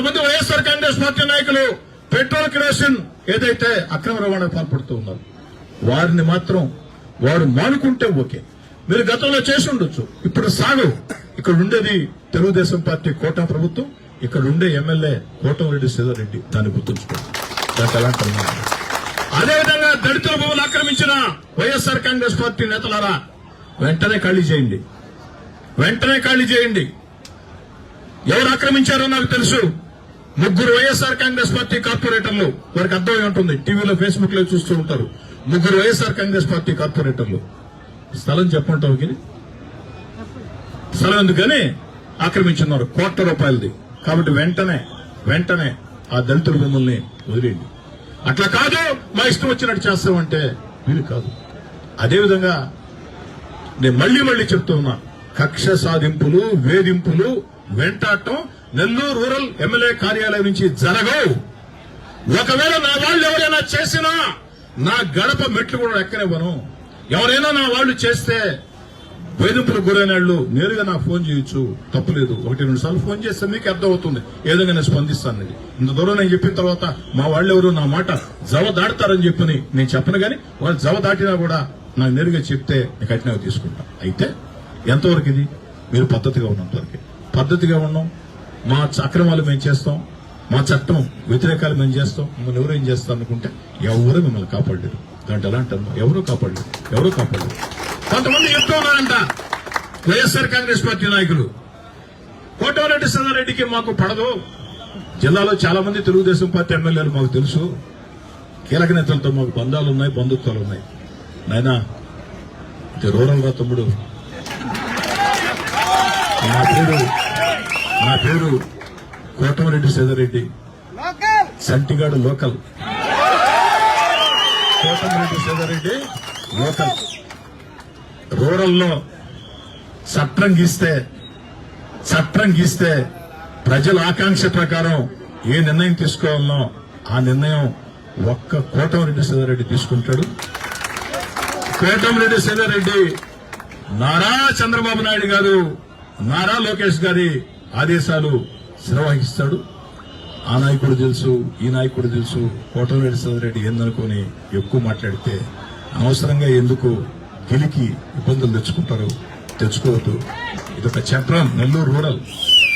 కొంతమంది వైఎస్ఆర్ కాంగ్రెస్ పార్టీ నాయకులు petrol kerosene ఏదైతే అక్రమ రవాణా పాల్పడుతూ ఉన్నారు వారిని మాత్రం వారు మానుకుంటే ఓకే. మీరు గతంలో చేసి ఉండొచ్చు. ఇప్పుడు సాగు. ఇక్కడ ఉండేది తెలుగుదేశం పార్టీ కోటా ప్రభుత్వం ఇక్కడ ఉండే ఎమ్మెల్యే కోటమిరెడ్డి సీతారెడ్డి దాన్ని గుర్తుంచుకోండి. దానికి ఎలాంటి అదేవిధంగా దళితుల భూములు ఆక్రమించిన వైఎస్ఆర్ కాంగ్రెస్ పార్టీ నేతలారా వెంటనే ఖాళీ చేయండి. వెంటనే ఖాళీ చేయండి. ఎవరు ఆక్రమించారో నాకు తెలుసు. ముగ్గురు వైఎస్ఆర్ కాంగ్రెస్ పార్టీ కార్పొరేటర్లు వారికి అర్థమై ఉంటుంది టీవీలో ఫేస్బుక్లో చూస్తూ ఉంటారు. ముగ్గురు వైఎస్ఆర్ కాంగ్రెస్ పార్టీ కార్పొరేటర్లు. స్థలం చెప్పంటావు స్థలం ఎందుకని? ఆక్రమించున్నారు కోట్ల రూపాయలది. కాబట్టి వెంటనే వెంటనే ఆ దళితుల మిమ్మల్ని వదిలేయండి. అట్లా కాదు మా ఇష్టం వచ్చినట్టు చేస్తామంటే వీలు కాదు. అదేవిధంగా నేను మళ్ళీ మళ్ళీ చెప్తూ ఉన్నా కక్ష సాధింపులు వేధింపులు వెంటాడటం నెల్లూరు రూరల్ ఎమ్మెల్యే కార్యాలయం నుంచి జరగవు. ఒకవేళ నా వాళ్ళు ఎవరైనా చేసినా నా గడప మెట్లు కూడా ఎక్కనివ్వను. ఎవరైనా నా వాళ్ళు చేస్తే వేధింపులకు గురైన వాళ్ళు నేరుగా నాకు ఫోన్ చేయొచ్చు. తప్పులేదు. ఒకటి రెండు సార్లు ఫోన్ చేస్తే మీకు అర్థమవుతుంది. ఏదైనా నేను స్పందిస్తాను ఇంత దూరం నేను చెప్పిన తర్వాత మా వాళ్ళు ఎవరు నా మాట జవ దాడతారని చెప్పని నేను చెప్పను గాని వాళ్ళు జవ దాటినా కూడా నాకు నేరుగా చెప్తే నేను కఠినంగా తీసుకుంటా. అయితే ఎంతవరకు ఇది? మీరు పద్ధతిగా ఉన్నంతవరకు. పద్ధతిగా ఉన్నాం. మా అక్రమాలు మేము చేస్తాం మా చట్టం వ్యతిరేకాలు మేము చేస్తాం మిమ్మల్ని ఎవరు ఏం చేస్తాం అనుకుంటే ఎవరు మిమ్మల్ని కాపాడలేరు. దాంట్లో ఎలా అంటారు ఎవరు కాపాడలేరు ఎవరు కాపాడలేరు. కొంతమంది చెప్తూ ఉన్నారంట వైఎస్ఆర్ కాంగ్రెస్ పార్టీ నాయకులు. కోటమిరెడ్డి సదారెడ్డికి మాకు పడదు. జిల్లాలో చాలా మంది తెలుగుదేశం పార్టీ ఎమ్మెల్యేలు మాకు తెలుసు. కీలక నేతలతో మాకు బంధాలు ఉన్నాయి బంధుత్వాలు ఉన్నాయి. నాయనా రూరల్ రా తమ్ముడు. నా పేరు నా పేరు కోటమిరెడ్డి సీతారెడ్డి సంటిగాడు లోకల్. కోటమిరెడ్డి సీతారెడ్డి లోకల్. రూరల్లో చట్టం గీస్తే చట్టం గీస్తే ప్రజల ఆకాంక్ష ప్రకారం ఏ నిర్ణయం తీసుకోవాలనో ఆ నిర్ణయం ఒక్క కోటమిరెడ్డి సీతారెడ్డి తీసుకుంటాడు. కోటమిరెడ్డి సీతారెడ్డి నారా చంద్రబాబు నాయుడు గారు నారా లోకేష్ గారి ఆదేశాలు నిర్వహిస్తాడు. ఆ నాయకుడు తెలుసు ఈ నాయకుడు తెలుసు. కోటమిరెడ్డి సీతారెడ్డి ఏందనుకొని ఎక్కువ మాట్లాడితే అనవసరంగా ఎందుకు గెలికి ఇబ్బందులు తెచ్చుకుంటారు తెచ్చుకోవద్దు. ఇదొక చక్రం Nellore rural.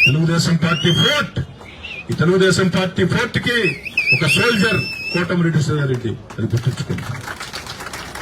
Telugu Desam party fort. ఈ తెలుగుదేశం పార్టీ ఫోర్ట్కి ఒక సోల్జర్ కోటమిరెడ్డి సీతారెడ్డి అది గుర్తుంచుకుంటారు